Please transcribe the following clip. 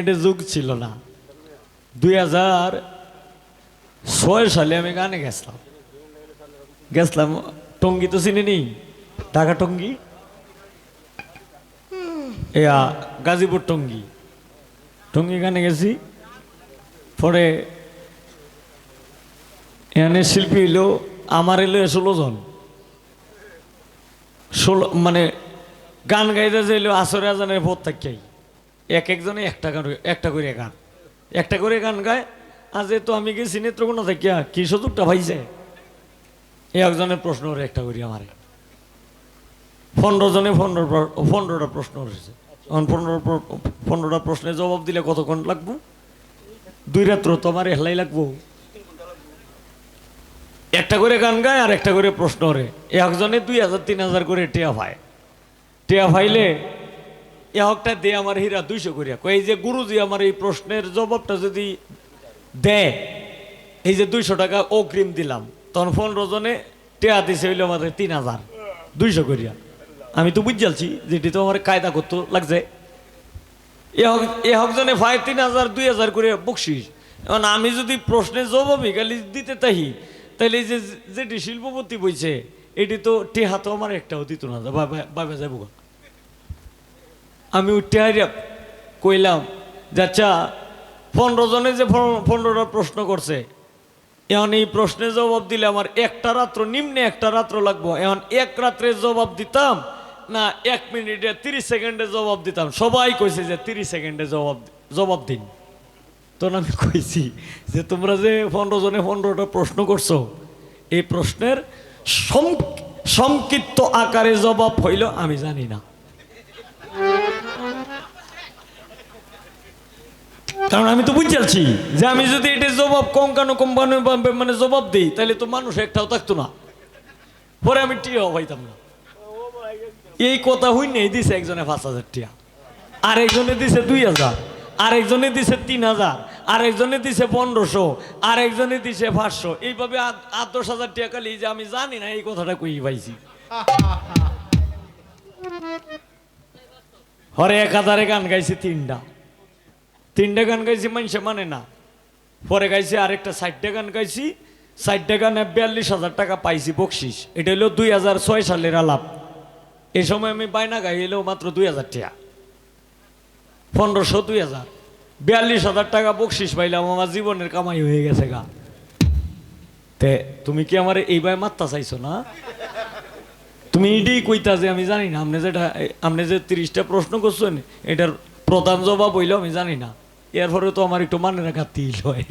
এটা যুগ ছিল না। দুই হাজার ছয় সালে আমি গানে গেছিলাম। গেছিলাম, টঙ্গি তো চিনি নি ঢাকা টঙ্গি? এয়া গাজীপুর টঙ্গি। টঙ্গি গানে গেছি। পরে এখানে শিল্পী এলো আমার এলো ষোলো জন। ষোলো মানে গান গাইতে যাইলো আসরে আজানের ভোট থাকি এক একজনে একটা গান একটা করে গান। একটা করে গান গায় আজ তো আমি গেছি নেত্রকোনা থাকিয়া কি সুযোগটা পাইছে? একজনের প্রশ্ন ওরে একটা করি আমারে। পনেরো জনে পনেরো পনেরোটা প্রশ্ন রয়েছে এখন পনেরো পনেরোটা প্রশ্নের জবাব দিলে কতক্ষণ লাগবো? দুই রাত্র তো আমার হেলাই লাগবো। একটা করে গান গায়, আর একটা করে প্রশ্ন রে একজনে দুই হাজার, তিন হাজার করে টেয়া পায়। টেয়া পাইলে একটা দে আমার হীরা দুইশো করিয়া। কই এই যে গুরুজি আমার এই প্রশ্নের জবাবটা যদি দেয় এই যে দুইশো টাকা অগ্রিম দিলাম, তখন পনেরো জনে টেয়া দিছে হইল আমাদের তিন হাজার, দুইশো করিয়া। আমি তো বুঝালছি যেটি তো আমার কায়দা করতো লাগছে। এ হক, এ হকজনে ভাই তিন হাজার, দুই হাজার করে বকশিস। এখন আমি যদি প্রশ্নের জবাবই খালি দিতে তাহি তাহলে এই যে যেটি শিল্পপতি বইছে, এটি তো টেহা তো আমার একটাও দিত না বাবে যাব। আমি উঠতে হারিয়া কইলাম যে আচ্ছা পনেরো জনে যে পনেরোটা প্রশ্ন করছে, এখন এই প্রশ্নে জবাব দিলে আমার একটা রাত্র, নিম্নে একটা রাত্র লাগবো। এখন এক রাত্রে জবাব দিতাম না এক মিনিটে তিরিশ সেকেন্ডে জবাব দিতাম? সবাই কইছে যে তিরিশ সেকেন্ডে জবাব জবাব দিন। তখন আমি কইছি যে তোমরা যে পনেরো জনে পনেরোটা প্রশ্ন করছ, এই প্রশ্নের সংক্ষিপ্ত আকারে জবাব হইল আমি জানি না। কারণ আমি তো বুঝাচ্ছি যে আমি যদি এটা জবাব কঙ্কানো কোম্পানি মানে জবাব দিই, তাহলে তো মানুষ একটাও থাকতো না। পরে আমি টিয়াও পাইতাম না। এই কথা হই নেই দিছে একজনে পাঁচ হাজার টিয়া। আরেকজনে দিছে দুই হাজার। আরেকজনে দিছে তিন হাজার। আরেকজনে দিছে পনেরোশো। আরেকজনে দিছে পাঁচশো। এইভাবে আট- দশ হাজার টাকা খালি যে আমি জানি না, এই কথাটা কই পাইছি। হরে এক হাজারে গান গাইছে তিনটা। তিনটা গান গাইছি, মানুষে মানে না। পরে গাইছি আরেকটা ষাটটা গান গাইছি ষাটটা গানে বিয়াল্লিশ হাজার টাকা পাইছি বকশিস। এটা হলো দুই হাজার ছয় সালের আলাপ। এই সময় আমি বাইনা গাইলেও মাত্র দুই হাজার টাকা। পনেরোশো দুই হাজার। বিয়াল্লিশ হাজার টাকা বকশিস পাইলাম, আমার জীবনের কামাই হয়ে গেছে গা। তে, তুমি কি আমার এইবার মাত্রা চাইছো না? তুমি এটাই কইতা যে, আমি জানি না। আপনি যেটা আপনি যে তিরিশটা প্রশ্ন করছেন, এটার প্রধান জবাব হইল আমি জানি না। এরপরে তো আমার একটু মানে রাখাতেই হয়।